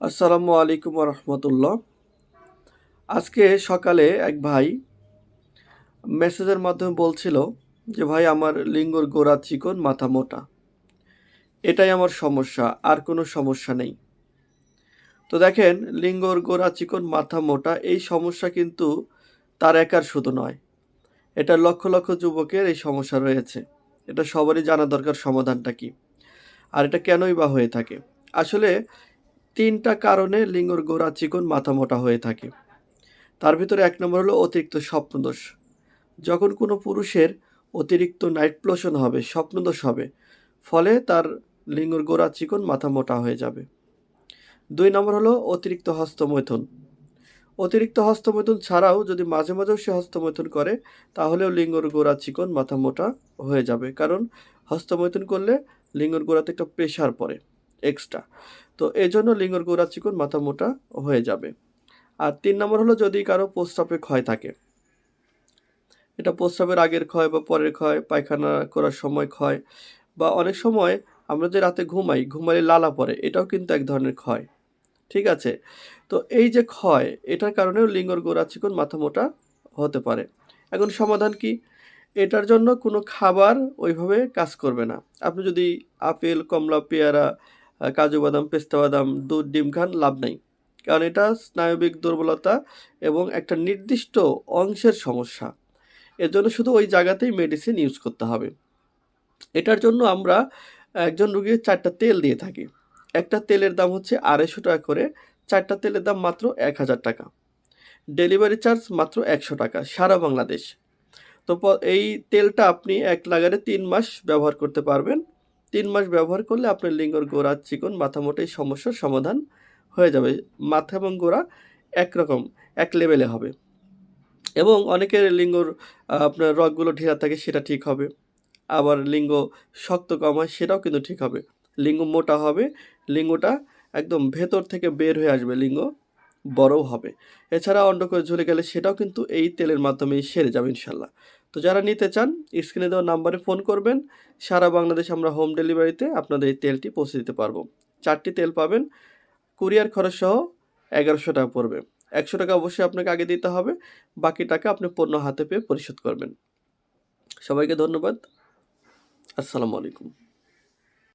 আসসালামু আলাইকুম রহমতুল্লাহ। আজকে সকালে এক ভাই মেসেজের মাধ্যমে বলছিল যে, ভাই, আমার লিঙ্গর গোড়া চিকন, মাথা মোটা। এটাই আমার সমস্যা, আর কোনো সমস্যা নেই। তো দেখেন, লিঙ্গর গোড়া চিকন, মাথা মোটা, এই সমস্যা কিন্তু তার একার শুধু নয়। এটা লক্ষ লক্ষ যুবকের এই সমস্যা রয়েছে। এটা সবারই জানা দরকার সমাধানটা কি, আর এটা কেনই বা হয়ে থাকে। আসলে তিনটা কারণে লিঙ্গর গোড়া চিকন মাথা মোটা হয়ে থাকে। তার ভিতরে এক নম্বর হলো অতিরিক্ত স্বপ্নদোষ। যখন কোনো পুরুষের অতিরিক্ত নাইট প্লোশন হবে, স্বপ্নদোষ হবে, ফলে তার লিঙ্গর গোড়া চিকন মাথা মোটা হয়ে যাবে। দুই নম্বর হলো অতিরিক্ত হস্তমৈথুন। অতিরিক্ত হস্তমৈথুন ছাড়াও যদি মাঝে মাঝেও সে হস্তমৈথুন করে, তাহলেও লিঙ্গর গোড়া চিকন মাথা মোটা হয়ে যাবে। কারণ হস্তমৈথুন করলে লিঙ্গর গোড়াতে একটা প্রেশার পড়ে এক্সট্রা তো এই জন্য লিঙ্গর গোড়া চিকন মাথা মোটা হয়ে যাবে। আর তিন নম্বর হলো যদি কারও প্রস্রাবে ক্ষয় থাকে। এটা প্রস্রাবের আগের ক্ষয় বা পরের ক্ষয়, পায়খানা করার সময় ক্ষয় বা অনেক সময় আমরা যে রাতে ঘুমাই, ঘুমালে লালা পড়ে, এটাও কিন্তু এক ধরনের ক্ষয়। ঠিক আছে? তো এই যে ক্ষয়, এটার কারণেও লিঙ্গর গোড়া চিকন মাথা মোটা হতে পারে। এখন সমাধান কি? এটার জন্য কোনো খাবার ওইভাবে কাজ করবে না। আপনি যদি আপেল, কমলা, পেয়ারা কাজু বাদাম, পেস্তা বাদাম, দুধ, ডিম খান, লাভ নাই। কারণ এটা স্নায়বিক দুর্বলতা এবং একটা নির্দিষ্ট অংশের সমস্যা। এর জন্য শুধু ওই জায়গাতেই মেডিসিন ইউজ করতে হবে। এটার জন্য আমরা একজন রুগীর চারটা তেল দিয়ে থাকি। একটা তেলের দাম হচ্ছে আড়াইশো টাকা করে, চারটা তেলের দাম মাত্র এক হাজার টাকা। ডেলিভারি চার্জ মাত্র একশো টাকা, সারা বাংলাদেশ। তো এই তেলটা আপনি এক লাগারে তিন মাস ব্যবহার করতে পারবেন। তিন মাস ব্যবহার করলে আপনার লিঙ্গর গোড়া, চিকন মাথা মোটেই সমস্যার সমাধান হয়ে যাবে। মাথা এবং গোড়া একরকম এক লেভেলে হবে। এবং অনেকের লিঙ্গর আপনার রগগুলো ঢিলা থাকে সেটা ঠিক হবে। আবার লিঙ্গ শক্ত কম হয় সেটাও কিন্তু ঠিক হবে। লিঙ্গ মোটা হবে, লিঙ্গটা একদম ভেতর থেকে বের হয়ে আসবে, লিঙ্গ বড়ও হবে। এছাড়া অন্ডকোষ ঝরে গেলে সেটাও কিন্তু এই তেলের মাধ্যমেই সেরে যাবে ইনশাল্লাহ। তো যারা নিতে চান স্ক্রিনে দেওয়া নাম্বারে ফোন করবেন। সারা বাংলাদেশ আমরা হোম ডেলিভারিতে আপনাদের এই তেলটি পৌঁছে দিতে পারব। চারটি তেল পাবেন কুরিয়ার খরচ সহ এগারোশো টাকা পড়বে। একশো টাকা অবশ্যই আপনাকে আগে দিতে হবে, বাকি টাকা আপনি পণ্য হাতে পেয়ে পরিশোধ করবেন। সবাইকে ধন্যবাদ। আসসালামু আলাইকুম।